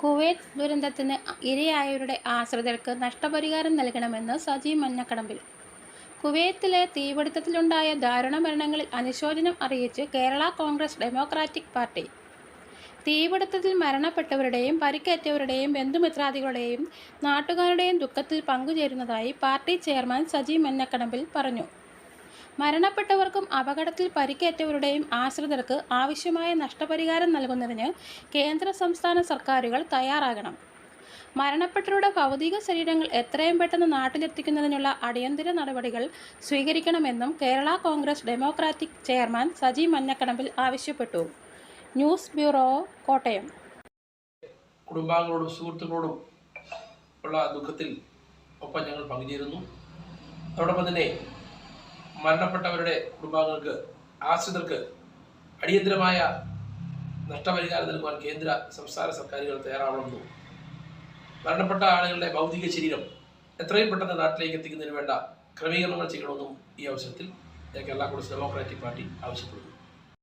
Kuwait ദുരന്തത്തിന് ഇരയായവരുടെ ആശ്രിതർക്ക് നഷ്ടപരിഹാരം നൽകണമെന്ന് സജീവ് മഞ്ഞക്കടമ്പിൽ. കുവൈത്തിലെ തീപിടുത്തത്തിലുണ്ടായ ദാരുണ മരണങ്ങളിൽ അനുശോചനം അറിയിച്ച് കേരള കോൺഗ്രസ് ഡെമോക്രാറ്റിക് പാർട്ടി. തീപിടുത്തത്തിൽ മരണപ്പെട്ടവരുടെയും പരിക്കേറ്റവരുടെയും ബന്ധുമിത്രാദികളുടെയും നാട്ടുകാരുടെയും ദുഃഖത്തിൽ പങ്കുചേരുന്നതായി പാർട്ടി ചെയർമാൻ സജി മഞ്ഞക്കടമ്പിൽ പറഞ്ഞു. മരണപ്പെട്ടവർക്കും അപകടത്തിൽ പരിക്കേറ്റവരുടെയും ആശ്രിതർക്ക് ആവശ്യമായ നഷ്ടപരിഹാരം നൽകുന്നതിന് കേന്ദ്ര സംസ്ഥാന സർക്കാരുകൾ തയ്യാറാകണം. മരണപ്പെട്ടവരുടെ ഭൗതിക ശരീരങ്ങൾ എത്രയും പെട്ടെന്ന് നാട്ടിലെത്തിക്കുന്നതിനുള്ള അടിയന്തര നടപടികൾ സ്വീകരിക്കണമെന്നും Kerala Congress Democratic chairman Saji Manjakkadambil ആവശ്യപ്പെട്ടു. News bureau Kottayam. കുടുംബാംഗങ്ങളോടും സുഹൃത്തുക്കളോടും ഉള്ള ദുഃഖത്തിൽ ഒപ്പം ഞങ്ങൾ പങ്കുചേരുന്നു. അതോടൊപ്പം തന്നെ മരണപ്പെട്ടവരുടെ കുടുംബാംഗങ്ങൾക്ക് ആശ്രിതർക്ക് അടിയന്തരമായ നഷ്ടപരിഹാരം നൽകുവാൻ കേന്ദ്ര സംസ്ഥാന സർക്കാരുകൾ തയ്യാറാവണമെന്നും. മരണപ്പെട്ട ആളുകളുടെ ഭൗതിക ശരീരം എത്രയും പെട്ടെന്ന് നാട്ടിലേക്ക് എത്തിക്കുന്നതിന് വേണ്ട ക്രമീകരണങ്ങൾ ചെയ്യണമെന്നും ഈ അവസരത്തിൽ കേരള കോൺഗ്രസ് ഡെമോക്രാറ്റിക് പാർട്ടി ആവശ്യപ്പെടുന്നു.